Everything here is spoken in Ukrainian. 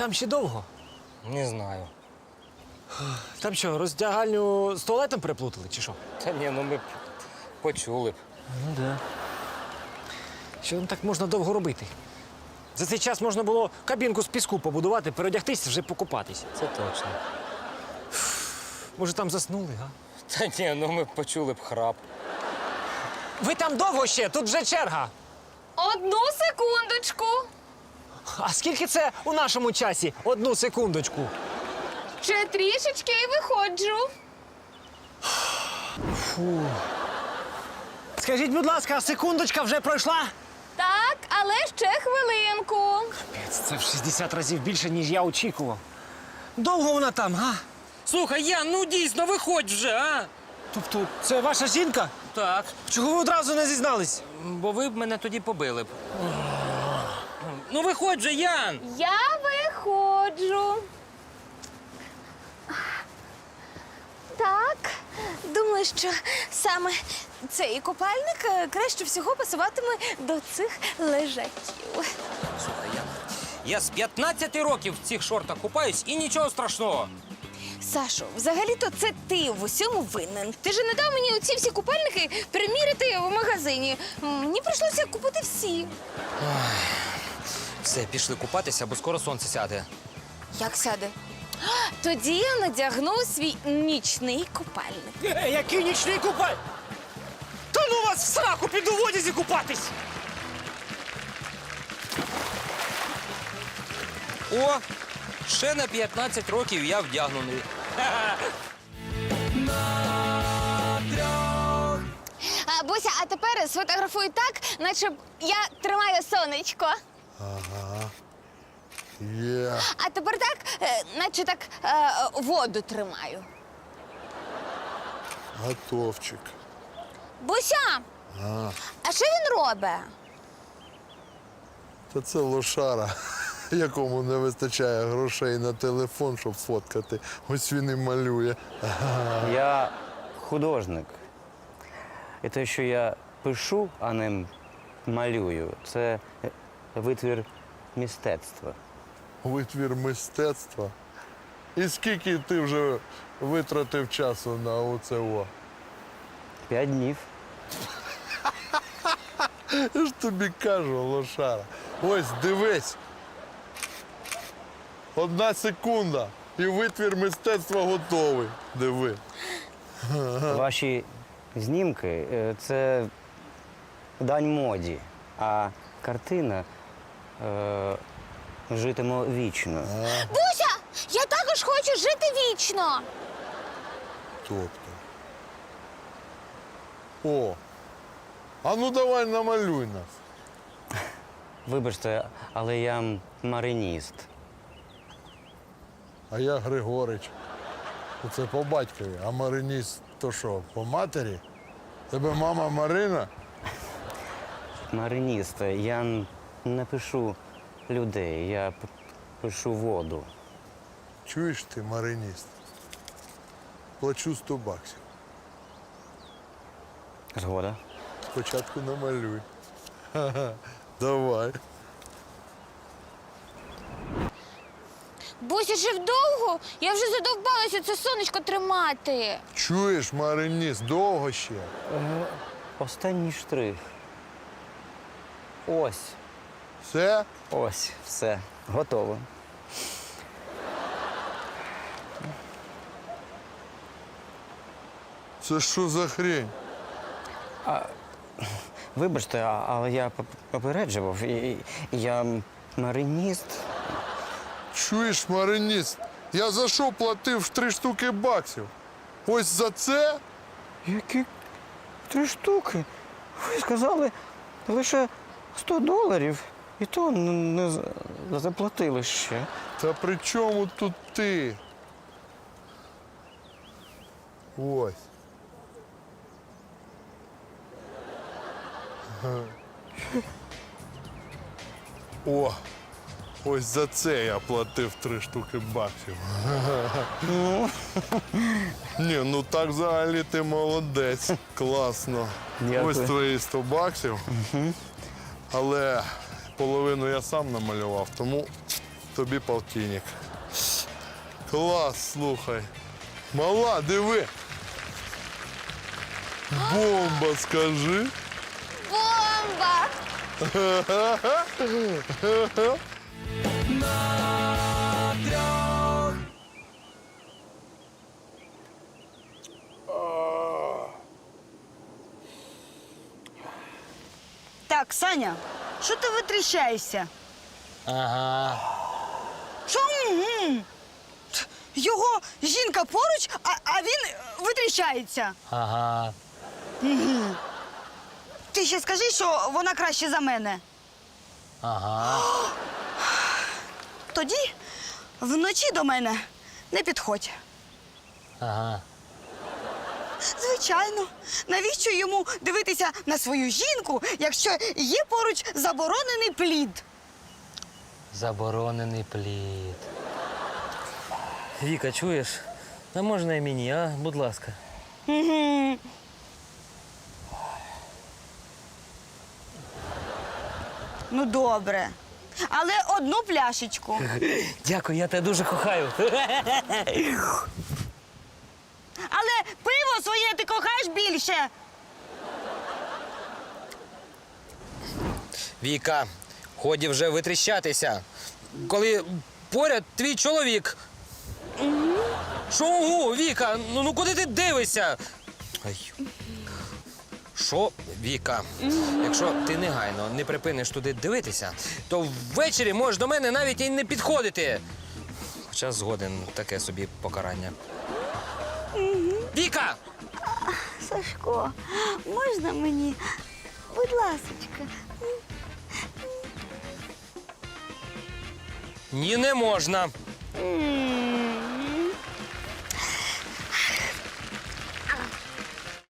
Там ще довго. Не знаю. Там що, роздягальню з туалетом переплутали, чи що? Та ні, ну ми б почули б. Ну да. Що там так можна довго робити? За цей час можна було кабінку з піску побудувати, переодягтися, вже покупатись. Це точно. Може, там заснули, га? Та ні, ну ми б почули б храп. Ви там довго ще, тут вже черга. Одну секундочку. А скільки це у нашому часі? Одну секундочку. Ще трішечки і виходжу. Скажіть, будь ласка, а секундочка вже пройшла? Так, але ще хвилинку. Це в 60 разів більше, ніж я очікував. Довго вона там, га? Слухай, Ян, ну дійсно, виходь вже, а? Тобто, це ваша жінка? Так. Чого ви одразу не зізнались? Бо ви б мене тоді побили б. Ну виходь же, Ян! Я виходжу. Так, думаю, що саме цей купальник е, краще всього пасуватиме до цих лежаків. Слухай, Ян. Я з 15 років в цих шортах купаюсь і нічого страшного. Сашо, взагалі-то це ти в усьому винен. Ти ж не дав мені оці всі купальники приміряти в магазині. Мені прийшлося купити всі. Все, пішли купатися, бо скоро сонце сяде. Як сяде? Тоді я надягну свій нічний купальник. Е, який нічний купаль? Та ну вас в сраку піду в одязі купатись! О, ще на 15 років я вдягнений. А, Буся, а тепер сфотографуй так, наче б я тримаю сонечко. Є. А тепер так, е, наче так е, воду тримаю. Готовчик. Буся! А що він робить? Та це лошара, якому не вистачає грошей на телефон, щоб фоткати. Ось він і малює. Я художник. І те, що я пишу, а не малюю, це витвір мистецтва. Витвір мистецтва. І скільки ти вже витратив часу на оце? П'ять днів. Я ж тобі кажу, лошара. Ось дивись. Одна секунда. І витвір мистецтва готовий. Диви. Ваші знімки е, це дань моді, а картина е, житиме вічно. Буся! Я також хочу жити вічно. Тобто. О. А ну давай намалюй нас. Вибачте, але я мариніст. А я Григорич. Це по батькові. А Мариніс то що, по матері? Тебе мама Марина? Мариніст. Я не пишу людей, я пишу воду. Чуєш ти, мариніст? Плачу 100 баксів. Згода. Спочатку намалюй. Ха-ха. Давай. Буся, ще вдовго? Я вже задовбалася це сонечко тримати. Чуєш, мариніст, довго ще. Останній штрих. Ось. Все? Ось, все, готово. Це що за хрень? Вибачте, а- але я поп- попереджував. І- і- Я мариніст. Чуєш, мариніст? Я за що платив три штуки баксів? Ось за це? Які три штуки? Ви сказали лише 100 доларів. І то не заплатили ще. Та при чому тут ти? Ось. Ага. О, ось за це я платив три штуки баксів. Ні, ну так взагалі ти молодець. Класно. Дякую. Ось твої 100 баксів. Але половину я сам намалював, тому тобі полтинник. Клас, слухай. Мала, диви. Бомба, скажи. Бомба! Так, Саня, що ти витріщаєшся? Ага. Що? Його жінка поруч, а, а він витріщається. Ага. Ти ще скажи, що вона краще за мене. Ага. Тоді вночі до мене не підходь. Ага. Звичайно, навіщо йому дивитися на свою жінку, якщо є поруч заборонений плід? Заборонений плід. Віка, чуєш? А можна і мені, а? Будь ласка. Ну, добре. Але одну пляшечку. Дякую, я тебе дуже кохаю. Своє ти кохаєш більше. Віка, ході вже витріщатися. Коли поряд твій чоловік. Що ого, Віка? Ну, ну куди ти дивишся? Ай. Що, Віка, якщо ти негайно не припиниш туди дивитися, то ввечері можеш до мене навіть і не підходити. Хоча згоден таке собі покарання. Віка! Сашко, можна мені? Будь ласочка. Ні, не можна. М,